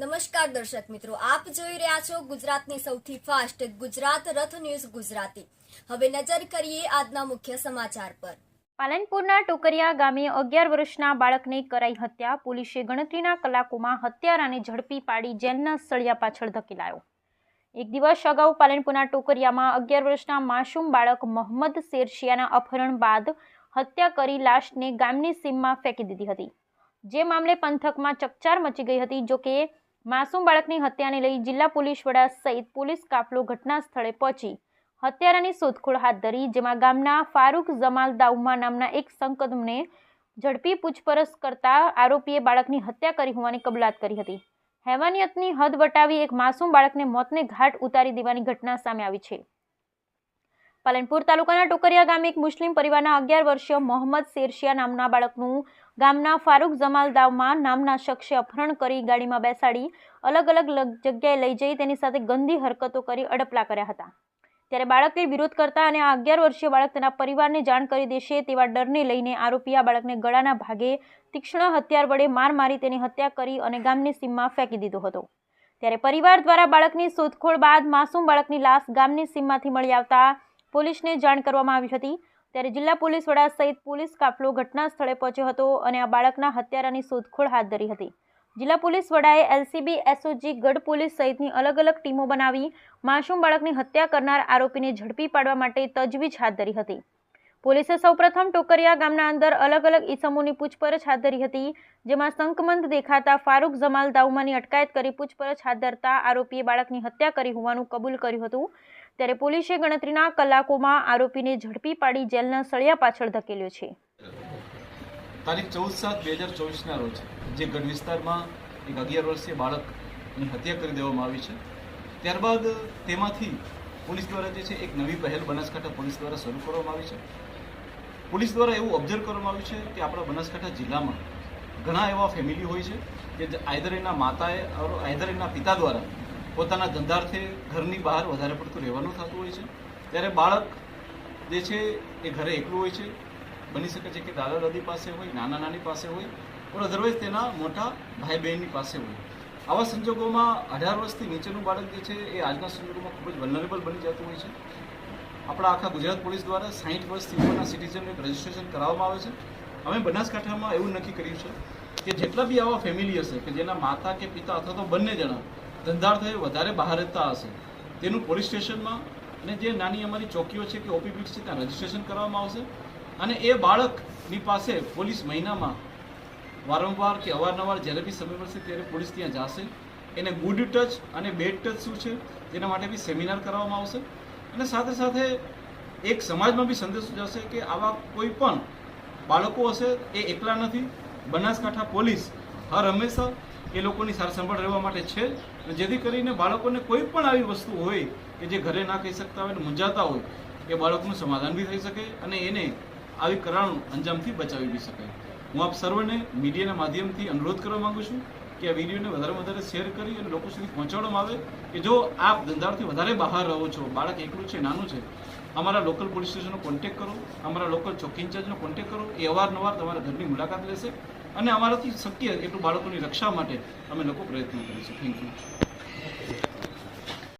નમસ્કાર દર્શક મિત્રો, આપ જોઈ રહ્યા છો ગુજરાતની સૌથી ફાસ્ટ ગુજરાત રથ ન્યૂઝ ગુજરાતી. હવે નજર કરીએ આજના મુખ્ય સમાચાર પર. પાલનપુરના ટોકરિયા ગામે અગિયાર વર્ષના બાળકને કરાઈ હત્યા. પોલીસે ગણતરીના કલાકોમાં હત્યારાને ઝડપી પાડી જેલના સળિયા પાછળ ધકેલાયો. એક દિવસ અગાઉ પાલનપુરના ટોકરિયામાં અગિયાર વર્ષના માસૂમ બાળક મોહમ્મદ શેરશિયાના અપહરણ બાદ હત્યા કરી લાશને ગામની સીમમાં ફેંકી દીધી હતી. જે મામલે પંથકમાં ચકચાર મચી ગઈ હતી, જોકે માસૂમ બાળકની હત્યાને લઈ જિલ્લા પોલીસ વડા સહિત પોલીસ કાફલો ઘટના સ્થળે પહોંચી. હત્યારાની શોધખોળ હાથ ધરી, જેમાં ગામના ફારૂક જમાલ દાઉમા નામના એક સંકદમને ઝડપી પૂછપરછ કરતા આરોપીએ બાળકની હત્યા કરી હોવાની કબૂલાત કરી હતી. હેવાનિયતની હદ વટાવી એક માસૂમ બાળકને મોતને ઘાટ ઉતારી દેવાની ઘટના સામે આવી છે. પાલનપુર તાલુકાના ટોકરિયા ગામે એક મુસ્લિમ પરિવારના અગિયાર વર્ષીય મોહમ્મદ શેરશિયા નામના બાળકનું ગામના ફારૂક જમાલ દાવમાં નામના શખ્સે અપહરણ કરી ગાડીમાં બેસાડી અલગ અલગ લગ- જગ્યાએ લઈ જઈ તેની સાથે ગંદી હરકતો કરી અડપલા કર્યા હતા. ત્યારે બાળકે વિરોધ કરતા અને આ અગિયાર વર્ષીય બાળક તેના પરિવારને જાણ કરી દેશે તેવા ડરને લઈને આરોપી આ બાળકને ગળાના ભાગે તીક્ષ્ણ હથિયાર વડે માર મારી તેની હત્યા કરી અને ગામની સીમમાં ફેંકી દીધો હતો. ત્યારે પરિવાર દ્વારા બાળકની શોધખોળ બાદ માસૂમ બાળકની લાશ ગામની સીમમાંથી મળી આવતા પોલીસને જાણ કરવામાં આવી હતી. ત્યારે જિલ્લા પોલીસ વડા સહિત પોલીસ કાફલો ઘટના સ્થળે પહોંચ્યો હતો અને આ બાળકના હત્યારાની શોધખોળ હાથ ધરી હતી. જિલ્લા પોલીસ વડાએ એલસીબી, એસઓજી, ગઢ પોલીસ સહિતની અલગ અલગ ટીમો બનાવી, માસૂમ બાળકની હત્યા કરનાર આરોપીને ઝડપી પાડવા માટે તજવીજ હાથ ધરી હતી. પોલીસે સૌપ્રથમ ટોકરિયા ગામના અંદર અલગ અલગ ઈસમોની પૂછપરછ હાથ ધરી હતી, જેમાં શંકમંદ દેખાતા ફારૂક જમાલ દાઉમાની અટકાયત કરી પૂછપરછ હાથ ધરતા આરોપીએ બાળકની હત્યા કરી હોવાનું કબૂલ કર્યું હતું. ત્યારે પોલીસે ગણતરીના કલાકોમાં આરોપીને ઝડપી પાડી જેલના સળિયા પાછળ ધકેલ્યો છે. તારીખ ચૌદ સાત બે હજાર ચોવીસના રોજ, જે ગઢ વિસ્તારમાં એક અગિયાર વર્ષીય બાળકની હત્યા કરી દેવામાં આવી છે. ત્યારબાદ તેમાંથી પોલીસ દ્વારા જે છે, એક નવી પહેલ બનાસકાંઠા પોલીસ દ્વારા શરૂ કરવામાં આવી છે. પોલીસ દ્વારા એવું ઓબ્ઝર્વ કરવામાં આવ્યું છે કે આપણા બનાસકાંઠા જિલ્લામાં ઘણા એવા ફેમિલી હોય છે કે આઈધર એના માતાએ આઈધર એના પિતા દ્વારા પોતાના ધંધાર્થે ઘરની બહાર વધારે પડતું રહેવાનું થતું હોય છે. ત્યારે બાળક જે છે એ ઘરે એકલું હોય છે. બની શકે છે કે દાદા દાદી પાસે હોય, નાના નાની પાસે હોય પણ અધરવાઇઝ તેના મોટા ભાઈ બહેનની પાસે હોય. આવા સંજોગોમાં અઢાર વર્ષથી નીચેનું બાળક જે છે એ આજના સંજોગોમાં ખૂબ જ વલનરેબલ બની જતું હોય છે. આપણા આખા ગુજરાત પોલીસ દ્વારા સાહીઠ વર્ષથી ઉપરના સિટીઝનનું એક રજિસ્ટ્રેશન કરાવવામાં આવે છે. અમે બનાસકાંઠામાં એવું નક્કી કર્યું છે કે જેટલા બી આવા ફેમિલી હશે, કે જેના માતા કે પિતા અથવા તો બંને જણા ધંધાર્થે વધારે બહાર રહેતા હશે, તેનું પોલીસ સ્ટેશનમાં અને જે નાની અમારી ચોકીઓ છે કે ઓપી છે, ત્યાં રજિસ્ટ્રેશન કરવામાં આવશે. અને એ બાળકની પાસે પોલીસ મહિનામાં વારંવાર કે અવારનવાર જ્યારે બી સમય મળશે ત્યારે પોલીસ ત્યાં જશે. એને ગુડ ટચ અને બેડ ટચ શું છે, તેના માટે બી સેમિનાર કરવામાં આવશે. અને સાથે સાથે એક સમાજમાં બી સંદેશો જશે કે આવા કોઈ પણ બાળકો હશે, એ એકલા નથી. બનાસકાંઠા પોલીસ હર હંમેશા એ લોકોની સાર સંભાળ રહેવા માટે છે. અને જેથી કરીને બાળકોને કોઈ પણ આવી વસ્તુ હોય કે જે ઘરે ના કહી શકતા હોય મૂંઝાતા હોય, એ બાળકનું સમાધાન બી થઈ શકે અને એને આવી કરાણ અંજામથી બચાવી બી શકાય હું આપ સર્વને મીડિયાના માધ્યમથી અનુરોધ કરવા માગું છું. કે આ વિડીયોને વધારે વધારે શેર કરી અને લોકો સુધી પહોંચાડવામાં આવે કે જો આપ ધંધાળથી વધારે બહાર રહો છો, બાળક એકલું છે, નાનું છે, અમારા લોકલ પોલીસ સ્ટેશનનો કોન્ટેક કરો, અમારા લોકલ ચોકી ઇન્ચાર્જનો કોન્ટેક કરો, એ અવારનવાર તમારા ઘરની મુલાકાત લેશે અને અમારાથી શક્ય એટલું બાળકોની રક્ષા માટે અમે લોકો પ્રયત્ન કરીશું. Thank you